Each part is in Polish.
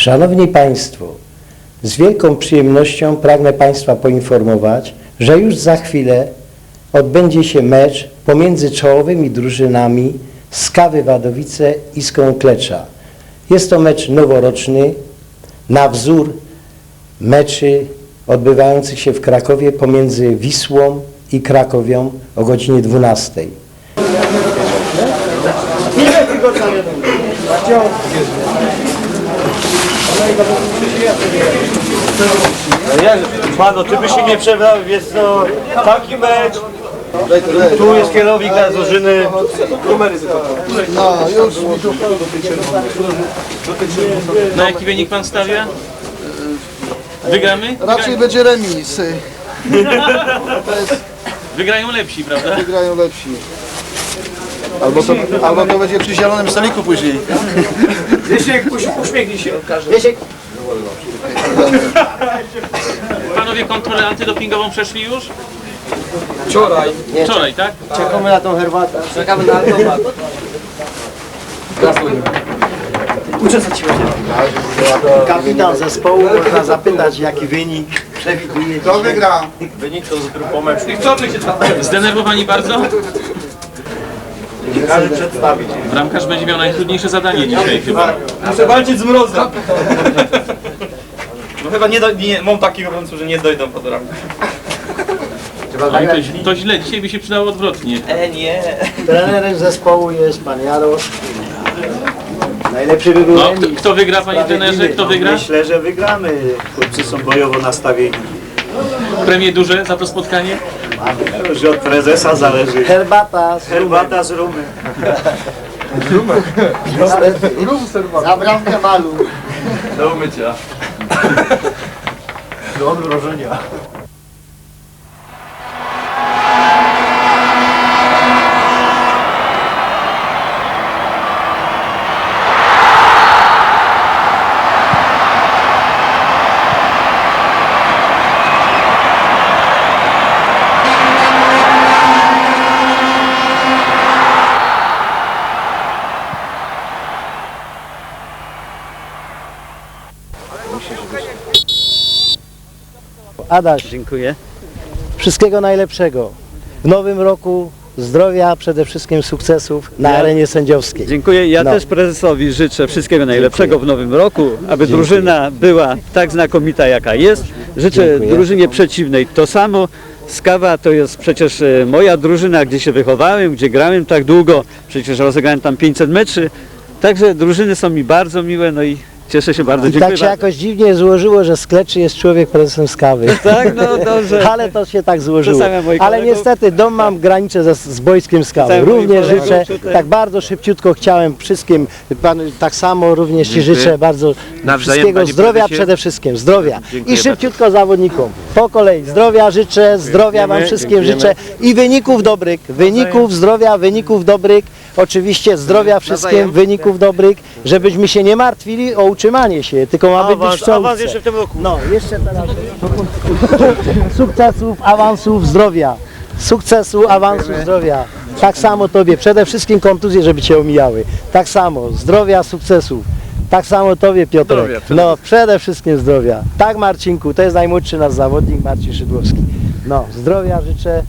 Szanowni Państwo, z wielką przyjemnością pragnę Państwa poinformować, że już za chwilę odbędzie się mecz pomiędzy czołowymi drużynami Skawy Wadowice i Skrą Klecza. Jest to mecz noworoczny na wzór meczy odbywających się w Krakowie pomiędzy Wisłą i Krakowią o godzinie 12. Pano, ty byś się nie przebrał, jest to taki mecz. Tu jest kierownik na drużyny. No, już Na jaki wynik pan stawia? Wygramy? raczej będzie remis. Wygrają lepsi, prawda? Wygrają lepsi. Albo to, albo to będzie przy zielonym stoliku później. Panowie kontrolę antydopingową przeszli już? Wczoraj Wczoraj, tak? Czekamy na tą herbatę. czekamy na automat. Kapitan zespołu można zapytać jaki wynik przewiduje. Kto wygra? Wynik to z grupą meczu. Zdenerwowani bardzo? Każdy przedstawić. Bramkarz będzie miał najtrudniejsze zadanie dzisiaj chyba. Muszę walczyć z mrozem. No chyba nie, do, nie mam takiego pomysłu, że nie dojdą pod ramkę. Oj, to, źle- to źle, dzisiaj by się przydało odwrotnie. E, nie. Trenerem zespołu jest pan Jarosz. Najlepszy wybór No, kto, kto wygra, panie trenerze? Kto wygra? Myślę, że wygramy. Chłopcy są bojowo nastawieni. Premie duże za to spotkanie? Już od prezesa zależy. Herbata z Herbata z rumy. za bramkę malu. Do umycia. Do odmrożenia. Adaś, Dziękuję. wszystkiego najlepszego. W nowym roku zdrowia, przede wszystkim sukcesów na Ja- arenie sędziowskiej. Dziękuję. Ja No. też prezesowi życzę wszystkiego najlepszego w nowym roku, aby drużyna była tak znakomita jaka jest. Życzę Dziękuję. drużynie przeciwnej to samo. Skawa to jest przecież e, moja drużyna, gdzie się wychowałem, gdzie grałem tak długo. Przecież rozegrałem tam 500 meczy. Także drużyny są mi bardzo miłe, no i cieszę się bardzo. I Dziękuję tak się bardzo. jakoś dziwnie złożyło, że Skleczy jest człowiek prezesem Skawy. Tak, no dobrze. Ale to się tak złożyło. Ale kolegów- niestety dom mam granicę ze, z Bońskiem Skawy. Czasami moi Również kolegów życzę, tutaj- tak bardzo szybciutko chciałem wszystkim, panu tak samo również Ci życzę bardzo wszystkiego zdrowia przede wszystkim, zdrowia. I szybciutko zawodnikom. Po kolei zdrowia życzę, zdrowia Wam wszystkim życzę i wyników dobrych, wyników zdrowia, wyników dobrych, oczywiście zdrowia wszystkim, wyników dobrych, żebyśmy się nie martwili o utrzymanie się, tylko mamy być w czołówce. jeszcze w tym roku. No, jeszcze teraz. Sukcesów, awansów, zdrowia. Sukcesu, awansu, zdrowia. Tak samo Tobie. Przede wszystkim kontuzje, żeby Cię omijały. Tak samo. Zdrowia, sukcesów. Tak samo Tobie, Piotrek. No, przede wszystkim zdrowia. Tak, Marcinku. To jest najmłodszy nasz zawodnik, Marcin Szydłowski. No, zdrowia życzę.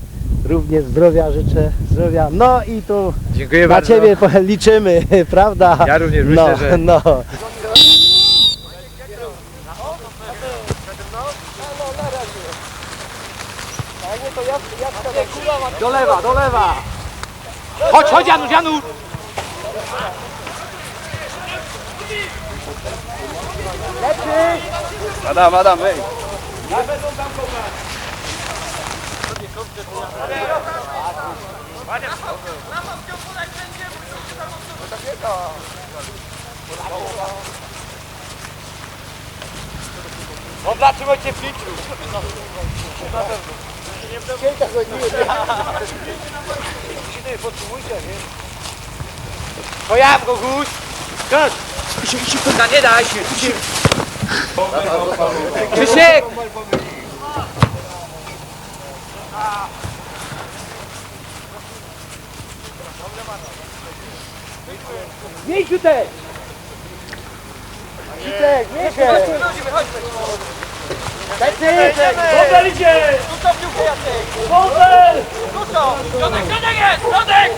Również zdrowia życzę. Zdrowia. No i tu Dziękuję na Ciebie po- liczymy, prawda? Ja również no, myślę, że- No. Do lewa, do lewa! Chodź, chodź Janusz, Janusz! Adam, Adam, ej! Dobra, trzymajcie w nie w domu? Cięta go nie. Idę pod trójkę, nie? To ja go guś. Ik heb się, kurwa, nie niet się. się. Mięciu też! Bąbel idzie! Bąbel! Środek, środek jest! Środek!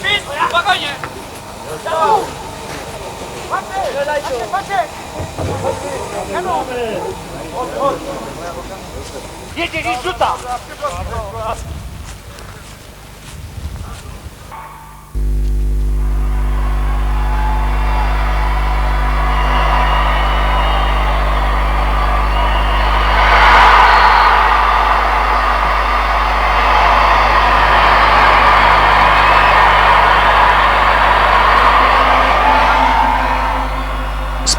Wszystko, spokojnie! Patrzcie, patrzcie! Jedzie i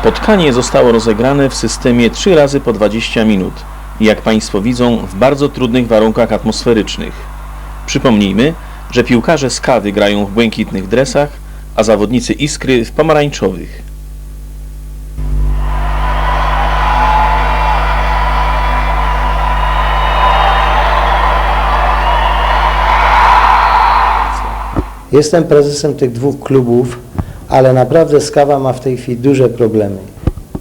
Spotkanie zostało rozegrane w systemie 3 razy po 20 minut. Jak Państwo widzą, w bardzo trudnych warunkach atmosferycznych. Przypomnijmy, że piłkarze z Kawy grają w błękitnych dresach, a zawodnicy Iskry w pomarańczowych. Jestem prezesem tych dwóch klubów, ale naprawdę Skawa ma w tej chwili duże problemy.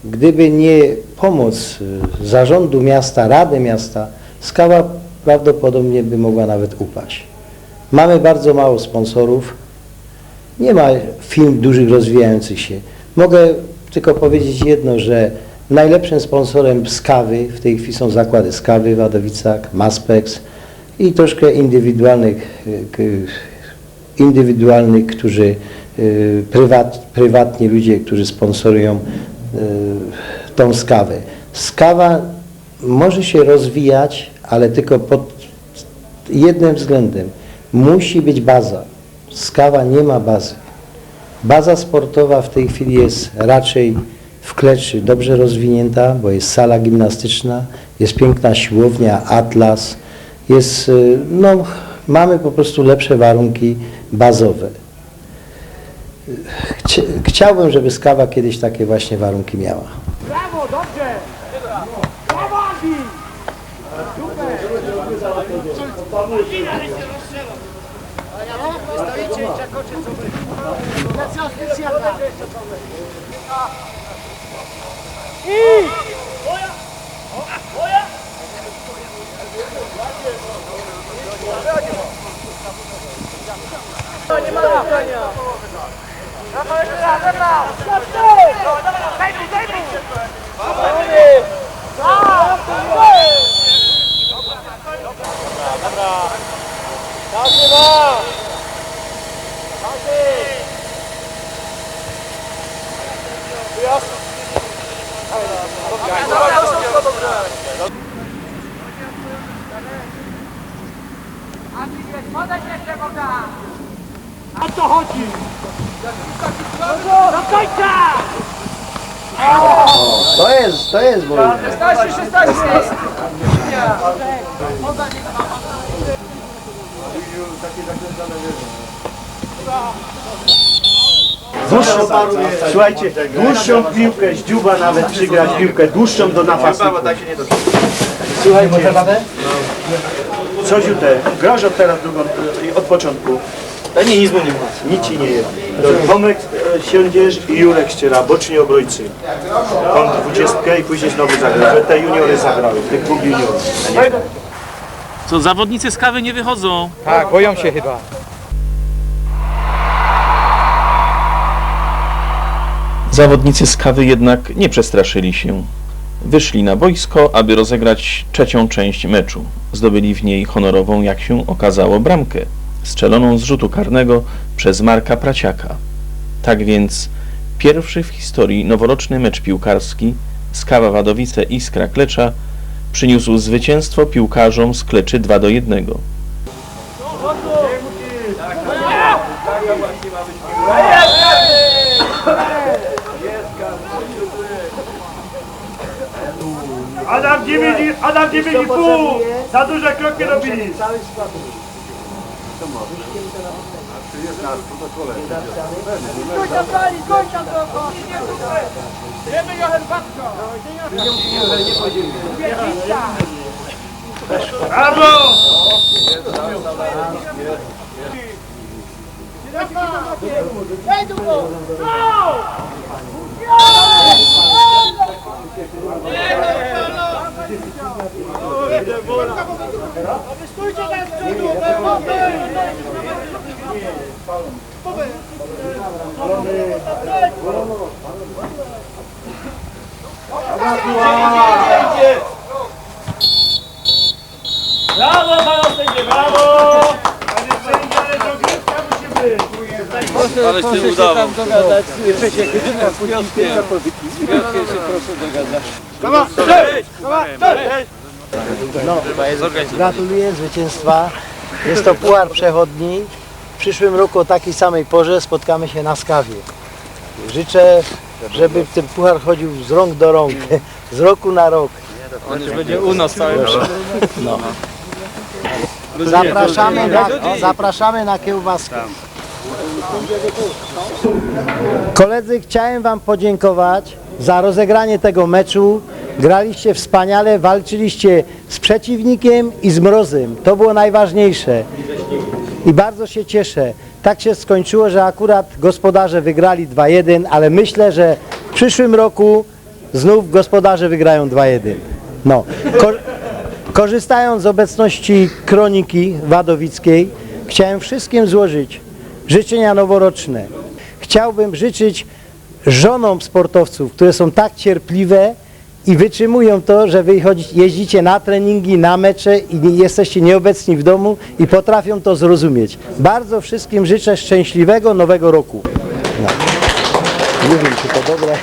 Gdyby nie pomoc y, zarządu miasta, Rady Miasta, Skawa prawdopodobnie by mogła nawet upaść. Mamy bardzo mało sponsorów, nie ma firm dużych rozwijających się. Mogę tylko powiedzieć jedno, że najlepszym sponsorem Skawy w tej chwili są zakłady Skawy Wadowicach, Maspex i troszkę indywidualnych, y, indywidualnych, którzy prywat, prywatni ludzie, którzy sponsorują y, tą skawę. Skawa może się rozwijać, ale tylko pod jednym względem. Musi być baza. Skawa nie ma bazy. Baza sportowa w tej chwili jest raczej w Kleczy dobrze rozwinięta, bo jest sala gimnastyczna, jest piękna siłownia, atlas, jest, y, no, mamy po prostu lepsze warunki bazowe. Chci- Chciałbym, żeby Skawa kiedyś takie właśnie warunki miała. Brawo, dobrze! Brawo, Andi! O co chodzi? Do końca! To jest, to jest wojna. 16, 16! Dłuższą, słuchajcie, dłuższą piłkę z dziuba nawet przygrać piłkę dłuższą do napastników. Słuchajcie, coś te, grasz od teraz drugą, od początku. A nie, nic mu nie ma. Nic ci nie jest. Tomek e, siądziesz i Jurek ściera, boczni obrońcy. On dwudziestkę i później znowu zagra, że te juniory zagrały, tych dwóch juniorów. Co, zawodnicy z Kawy nie wychodzą? Tak, boją się chyba. Zawodnicy z Kawy jednak nie przestraszyli się. Wyszli na boisko, aby rozegrać trzecią część meczu. Zdobyli w niej honorową, jak się okazało, bramkę, strzeloną z rzutu karnego przez Marka Praciaka. Tak więc pierwszy w historii noworoczny mecz piłkarski Skawa Wadowice Iskra Klecza przyniósł zwycięstwo piłkarzom z Kleczy 2 do 1. Adam 9, Adam 9,5! Za duże kroki robili! Wiemy Jochen Babko! Brawo! Brawo, panu sędzie, brawo! Panie sędzio, ale dogrywka musi być. Ale proszę się tam dogadać. No, gratuluję zwycięstwa. Jest to puchar przechodni. W przyszłym roku o takiej samej porze spotkamy się na Skawie. Życzę, żeby ten puchar chodził z rąk do rąk, z roku na rok. On już będzie u nas cały No. Zapraszamy na, zapraszamy na kiełbaskę. Koledzy, chciałem Wam podziękować za rozegranie tego meczu. Graliście wspaniale, walczyliście z przeciwnikiem i z mrozem. To było najważniejsze. I bardzo się cieszę. Tak się skończyło, że akurat gospodarze wygrali 2-1, ale myślę, że w przyszłym roku znów gospodarze wygrają 2-1. No. Ko korzystając z obecności kroniki wadowickiej, chciałem wszystkim złożyć życzenia noworoczne. Chciałbym życzyć żonom sportowców, które są tak cierpliwe i wytrzymują to, że wy jeździcie na treningi, na mecze i jesteście nieobecni w domu i potrafią to zrozumieć. Bardzo wszystkim życzę szczęśliwego nowego roku. No. Nie wiem, czy to dobre.